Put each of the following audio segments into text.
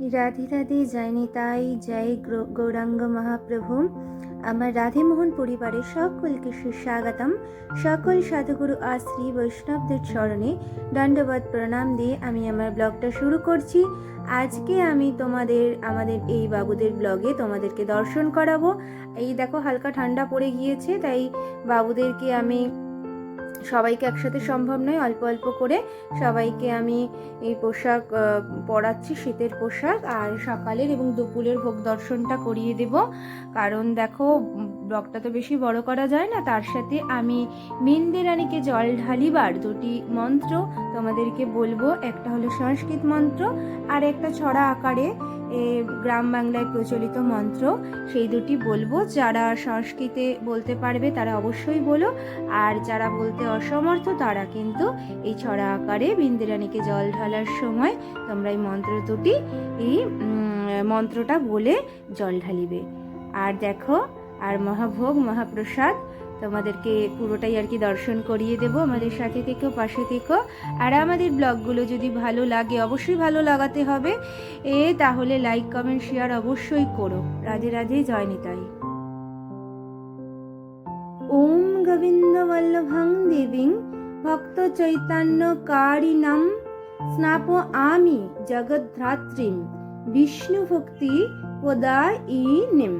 রাধে রাধে জয় তাই জয় গৌরাঙ্গ মহাপ্রভু। আমার রাধেমোহন পরিবারের সকলকে সুস্বাগতম। সকল সাধুগুরু আর শ্রী বৈষ্ণবদের চরণে দণ্ডবত প্রণাম দিয়ে আমি আমার ব্লগটা শুরু করছি। আজকে আমি তোমাদের, আমাদের এই বাবুদের ব্লগে তোমাদেরকে দর্শন করাবো। এই দেখো, হালকা ঠান্ডা পড়ে গিয়েছে, তাই বাবুদেরকে আমি সবাইকে একসাথে সম্ভব নয় অল্প অল্প করে সবাইকে আমি এই পোশাক পরাচ্ছি শীতের পোশাক আর সকালের এবং দুপুরের ভোগ দর্শনটা করিয়ে দেব। কারণ দেখো উম, ব্লগটা তো বেশি বড় করা যায় না তার সাথে আমি মিন্দে রানীকে জল ঢালিবার দুটি মন্ত্র তোমাদেরকে বলব। একটা হলো সংস্কৃত মন্ত্র আর একটা ছড়া আকারে এ, গ্রাম বাংলায় প্রচলিত মন্ত্র। সেই দুটি বলব। যারা সংস্কৃতে বলতে পারবে তারা অবশ্যই বলো। আর যারা বলতে অসমর্থ তারা কিন্তু এই ছড়া আকারে বিন্দিরানীকে জল ঢালার সময় তোমরা এই মন্ত্র দুটি, এই মন্ত্রটা বলে জল ঢালিবে। আর দেখো, আর মহাভোগ, মহাপ্রসাদ, তোমাদেরকে পুরোটাই আর কি দর্শন করিয়ে দেব। আমাদের সাথে থেকো, পাশে থেকো। আর আমাদের ব্লগগুলো যদি ভালো লাগে, অবশ্যই ভালো লাগাতে হবে। এ, তাহলে লাইক কমেন্ট শেয়ার অবশ্যই করো। রাধে রাধে, জয় নিতাই। ওম গোবিন্দ বল্লভং দেবীং ভক্ত চৈতন্য কারিণাম স্নাপ আমি জগদ্ধাত্রীম। বিষ্ণু ভক্তি নিম।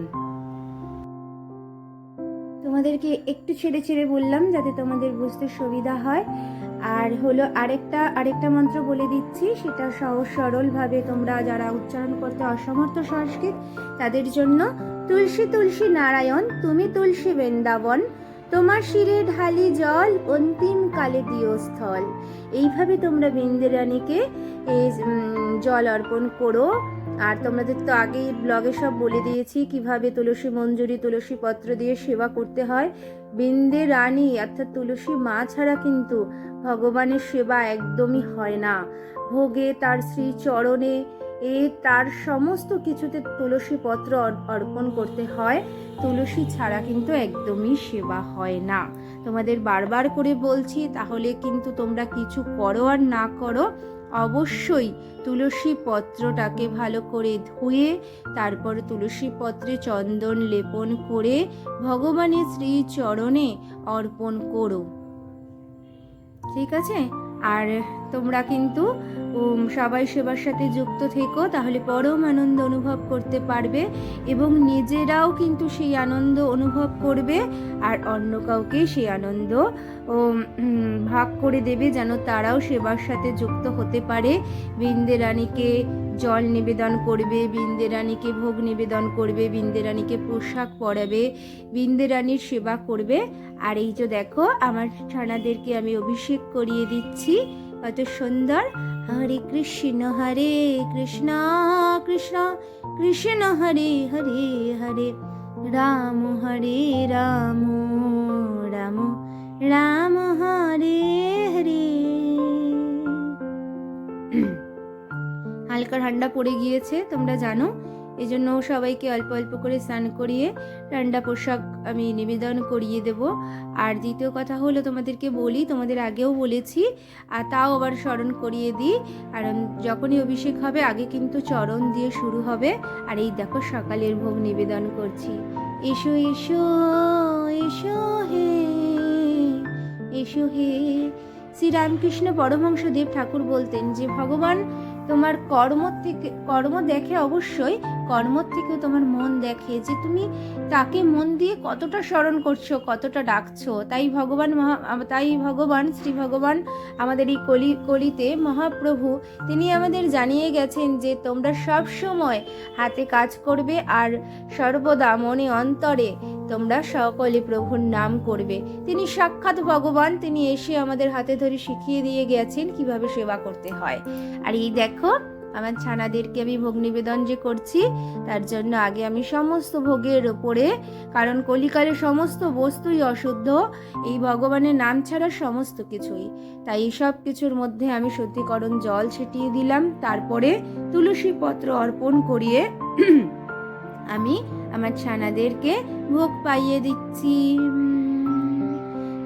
তোমাদেরকে একটু ছেড়ে ছেড়ে বললাম যাতে তোমাদের বুঝতে সুবিধা হয়। আর হলো আরেকটা আরেকটা মন্ত্র বলে দিচ্ছি, সেটা সহজ সরলভাবে তোমরা যারা উচ্চারণ করতে অসমর্থ সংস্কৃত, তাদের জন্য তুলসী তুলসী নারায়ণ, তুমি তুলসী বৃন্দাবন তোমার শিরে ঢালি জল, অন্তিম কালে দিও স্থল। এইভাবে তোমরা বৃন্দেরানীকে এই জল অর্পণ করো। আর তোমাদের তো আগেই ব্লগে সব বলে দিয়েছি, কীভাবে তুলসী মঞ্জুরি, তুলসী পত্র দিয়ে সেবা করতে হয়। বৃন্দে রানী অর্থাৎ তুলসী মা ছাড়া কিন্তু ভগবানের সেবা একদমই হয় না। ভোগে তার শ্রী চরণে এ তার সমস্ত কিছুতে তুলসী পত্র অর্পণ করতে হয়। তুলসী ছাড়া কিন্তু একদমই সেবা হয় না। তোমাদের বারবার করে বলছি, তাহলে কিন্তু তোমরা কিছু করো আর না করো, অবশ্যই তুলসী পত্রটাকে ভালো করে ধুয়ে, তারপর তুলসী পত্রে চন্দন লেপন করে, ভগবানের শ্রী চরণে অর্পণ করো। ঠিক আছে? আর তোমরা কিন্তু সবাই সেবার সাথে যুক্ত থেকো, তাহলে পরম আনন্দ অনুভব করতে পারবে এবং নিজেরাও কিন্তু সেই আনন্দ অনুভব করবে আর অন্য কাউকে সেই আনন্দ ভাগ করে দেবে যেন তারাও সেবার সাথে যুক্ত হতে পারে। বৃন্দে রানীকে জল নিবেদন করবে, বৃন্দে রানীকে ভোগ নিবেদন করবে, বৃন্দে রানীকে পোশাক পরাবে, বৃন্দে রানীর সেবা করবে। আর এই যে দেখো, আমার ছানাদেরকে আমি অভিষেক করিয়ে দিচ্ছি। কত সুন্দর। হরে কৃষ্ণ হরে কৃষ্ণ কৃষ্ণ কৃষ্ণ, হরে হরে হরে। রাম হরে রাম রাম রাম হরে হরে। হালকা ঠান্ডা পড়ে গিয়েছে, তোমরা জানো। এই জন্য সবাইকে অল্প অল্প করে স্নান করিয়ে ঠান্ডা পোশাক আমি নিবেদন করিয়ে দেব। আর দ্বিতীয় কথা হলো তোমাদেরকে বলি, তোমাদের আগেও বলেছি, আর তাও আবার স্মরণ করিয়ে দিই। কারণ যখনই অভিষেক হবে, আগে কিন্তু চরণ দিয়ে শুরু হবে। আর এই দেখো সকালের ভোগ নিবেদন করছি। এসো এসো এসো হে এসো হে। শ্রীরামকৃষ্ণ পরমহংসদেব ঠাকুর বলতেন যে, ভগবান তোমার কর্ম থেকে, কর্ম দেখে অবশ্যই, কর্ম থেকেও তোমার মন দেখে যে তুমি তাকে মন দিয়ে কতটা স্মরণ করছ, কতটা ডাকছো। তাই ভগবান মহা, তাই ভগবান, শ্রী ভগবান আমাদের এই কলি, কলিতে মহাপ্রভু, তিনি আমাদের জানিয়ে গেছেন যে তোমরা সব সময় হাতে কাজ করবে আর সর্বদা মনে অন্তরে তোমরা সকলে প্রভুর নাম করবে। তিনি সাক্ষাৎ ভগবান, তিনি এসে আমাদের হাতে ধরে শিখিয়ে দিয়ে গেছেন কীভাবে সেবা করতে হয়। আর এই দেখো, আমার ছানাদেরকে আমি ভোগ নিবেদন যে করছি, তার জন্য আগে আমি সমস্ত ভোগের ওপরে কারণ কলিকালের সমস্ত বস্তুই অশুদ্ধ, এই ভগবানের নাম ছাড়া সমস্ত কিছুই। তাই এই সব কিছুর মধ্যে আমি শুদ্ধিকরণ জল ছিটিয়ে দিলাম, তারপরে তুলসী পত্র অর্পণ করিয়ে আমি আমার ছানাদেরকে ভোগ পাইয়ে দিচ্ছি।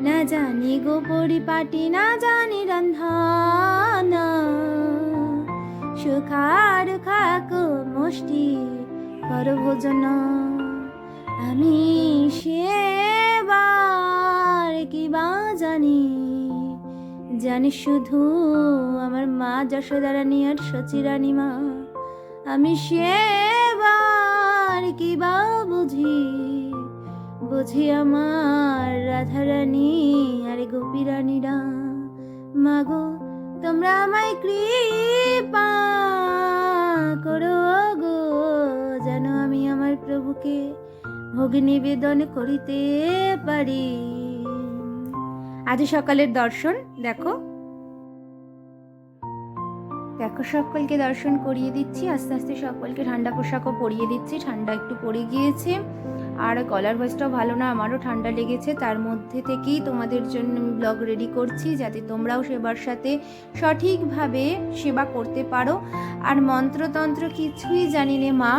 না জানি গো পরিপাটি, না জানি রন্ধনা। সুখার খাকো সমষ্টি কর ভোজন। আমি সেবার কি বা জানি? জানি শুধু আমার মা যশোদারানী আর সচিরানী মা। আমি সেবার কি বা বুঝি? বুঝি আমার রাধারানী আর গোপীরানীরা। মাগো, তোমরা আমায় কৃপা করো গো, যেন আমি আমার প্রভুকে ভোগ নিবেদন করিতে পারি। আজ সকালের দর্শন, দেখো। দেখো, সকলকে দর্শন করিয়ে দিচ্ছি। আস্তে আস্তে সকলকে ঠান্ডা পোশাকও পরিয়ে দিচ্ছি। ঠান্ডা একটু পড়ে গিয়েছে। আর গলার ভয়েসটাও ভালো না, আমারও ঠান্ডা লেগেছে। তার মধ্যে থেকেই তোমাদের জন্য আমি ব্লগ রেডি করছি, যাতে তোমরাও সেবার সাথে সঠিকভাবে সেবা করতে পারো। আর মন্ত্রতন্ত্র কিছুই জানি নে মা।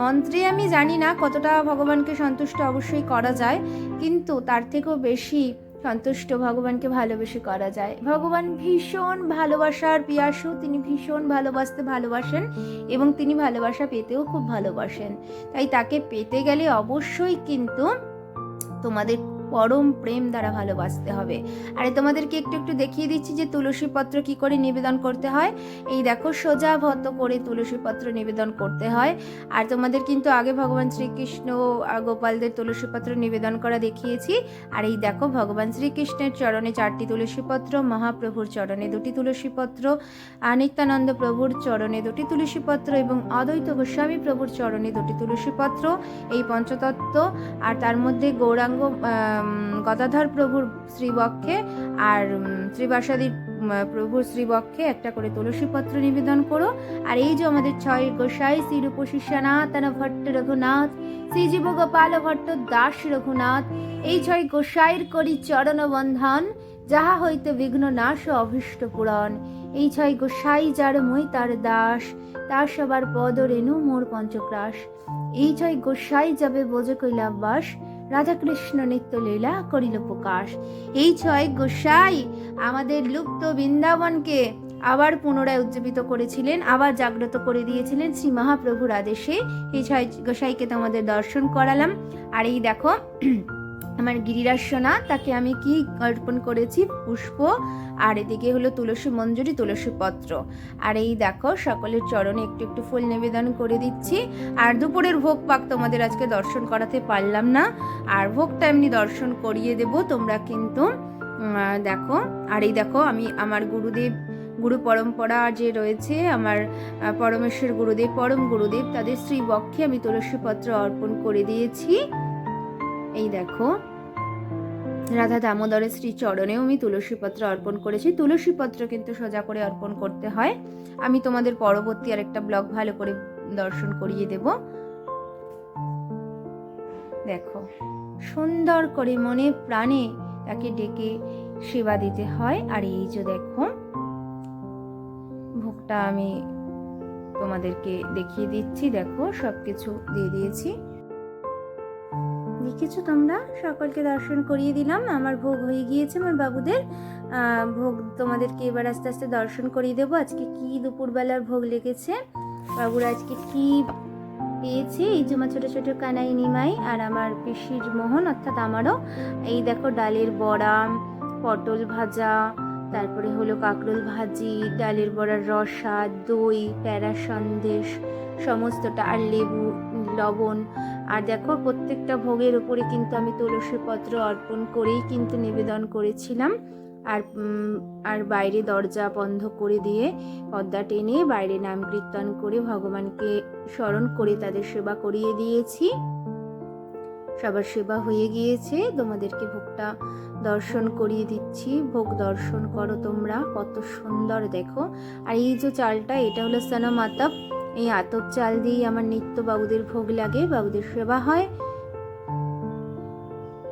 মন্ত্রে আমি জানি না কতটা ভগবানকে সন্তুষ্ট অবশ্যই করা যায়, কিন্তু তার থেকেও বেশি সন্তুষ্ট ভগবানকে ভালোবেসে করা যায়। ভগবান ভীষণ ভালোবাসার পিয়াসু, তিনি ভীষণ ভালোবাসতে ভালোবাসেন এবং তিনি ভালোবাসা পেতেও খুব ভালোবাসেন। তাই তাকে পেতে গেলে অবশ্যই কিন্তু তোমাদের পরম প্রেম দ্বারা ভালোবাসতে হবে। আরে তোমাদেরকে একটু একটু দেখিয়ে দিচ্ছি যে তুলসী পত্র কি করে নিবেদন করতে হয়। এই দেখো, সোজা ভত করে তুলসী পত্র নিবেদন করতে হয়। আর তোমাদের কিন্তু আগে ভগবান শ্রীকৃষ্ণ আর গোপালদের তুলসী পত্র নিবেদন করা দেখিয়েছি। আর এই দেখো, ভগবান শ্রীকৃষ্ণের চরণে চারটি তুলসী পত্র মহাপ্রভুর চরণে দুটি তুলসী পত্র নিত্যানন্দ প্রভুর চরণে দুটি তুলসী পত্র এবং অদ্বৈত গোস্বামী প্রভুর চরণে দুটি তুলসী পত্র এই পঞ্চতত্ত্ব। আর তার মধ্যে গৌরাঙ্গ গদাধর প্রভুর শ্রীবক্ষে আর উম, প্রভুর শ্রীবক্ষে একটা করে তুলসী পত্র নিবেদন করো। আর এই যে আমাদের ছয় গোসাই শ্রী রূপসী ভট্ট রঘুনাথ শ্রীজীব গোপাল ভট্ট দাস রঘুনাথ এই ছয় গোসাইর করি চরণ বন্ধন যাহা হইতে বিঘ্ন নাশ ও অভীষ্ট পূরণ। এই ছয় গোসাই যার মই তার দাস তার সবার পদ রেণু মোর পঞ্চক্রাস। এই ছয় গোসাই যাবে বোঝে কৈলাবাস রাধাকৃষ্ণ নিত্য লীলা করিল প্রকাশ। এই ছয় গোসাই আমাদের লুপ্ত বৃন্দাবনকে আবার পুনরায় উজ্জীবিত করেছিলেন, আবার জাগ্রত করে দিয়েছিলেন শ্রী মহাপ্রভুর আদেশে। এই ছয় গোসাইকে তোমাদের দর্শন করালাম। আর এই দেখো আমার গিরিরাজ সোনা, তাকে আমি কি অর্পণ করেছি? পুষ্প, আর এদিকে হলো তুলসী মঞ্জুরি, তুলসী পত্র। আর এই দেখো, সকলের চরণে একটু একটু ফুল নিবেদন করে দিচ্ছি। আর দুপুরের ভোগ পাক তোমাদের আজকে দর্শন করাতে পারলাম না। আর ভোগটা এমনি দর্শন করিয়ে দেব তোমরা কিন্তু। দেখো, আর এই দেখো, আমি আমার গুরুদেব, গুরু পরম্পরা যে রয়েছে, আমার পরমেশ্বর গুরুদেব, পরম গুরুদেব, তাদের শ্রী বক্ষে আমি তুলসী পত্র অর্পণ করে দিয়েছি। এই দেখো। রাধা দামোদরের শ্রী চরণেও আমি তুলসী পত্র অর্পণ করেছি। তুলসী পত্র কিন্তু সোজা করে অর্পণ করতে হয়। আমি তোমাদের পরবর্তী আরেকটা ব্লগ ভালো করে দর্শন করিয়ে দেব। দেখো, সুন্দর করে মনে প্রাণে তাকে ডেকে সেবা দিতে হয়। আর এই যে দেখো ভোগটা আমি তোমাদেরকে দেখিয়ে দিচ্ছি। দেখো, সবকিছু দিয়ে দিয়েছি। দেখেছ তোমরা সকলকে দর্শন করিয়ে দিলাম। আমার ভোগ হয়ে গিয়েছে আমার বাবুদের। ভোগ তোমাদেরকে এবার আস্তে আস্তে দর্শন করিয়ে দেবো। আজকে কি দুপুরবেলার ভোগ লেগেছে? বাবুরা আজকে কি পেয়েছে? এই আমার ছোটো ছোটো কানাই নিমাই আর আমার পিসির মোহন, অর্থাৎ আমারও। এই দেখো ডালের বড়া, পটল ভাজা, তারপরে হলো কাঁকরোল ভাজি, ডালের বড়ার রসা, দই, প্যারা সন্দেশ, সমস্তটা আর লেবু লবণ। আর দেখো, প্রত্যেকটা ভোগের উপরে কিন্তু আমি তুলসী পত্র অর্পণ করেই কিন্তু নিবেদন করেছিলাম। আর আর বাইরে দরজা বন্ধ করে দিয়ে পর্দা টেনে বাইরে নাম কীর্তন করে ভগবানকে স্মরণ করে তাদের সেবা করিয়ে দিয়েছি। সবার সেবা হয়ে গিয়েছে, তোমাদেরকে ভোগটা দর্শন করিয়ে দিচ্ছি। ভোগ দর্শন করো তোমরা, কত সুন্দর দেখো। আর এই যে চালটা, এটা হলো সানা মাতাব এই আতপ চাল দিয়েই আমার নিত্য বাবুদের ভোগ লাগে, বাবুদের সেবা হয়।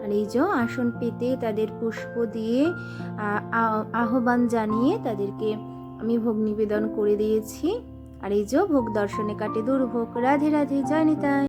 আর এই যে আসন পেতে তাদের পুষ্প দিয়ে আহ্বান জানিয়ে তাদেরকে আমি ভোগ নিবেদন করে দিয়েছি। আর এই যে ভোগ দর্শনে কাটে দুর্ভোগ, রাধে রাধে জানিতায়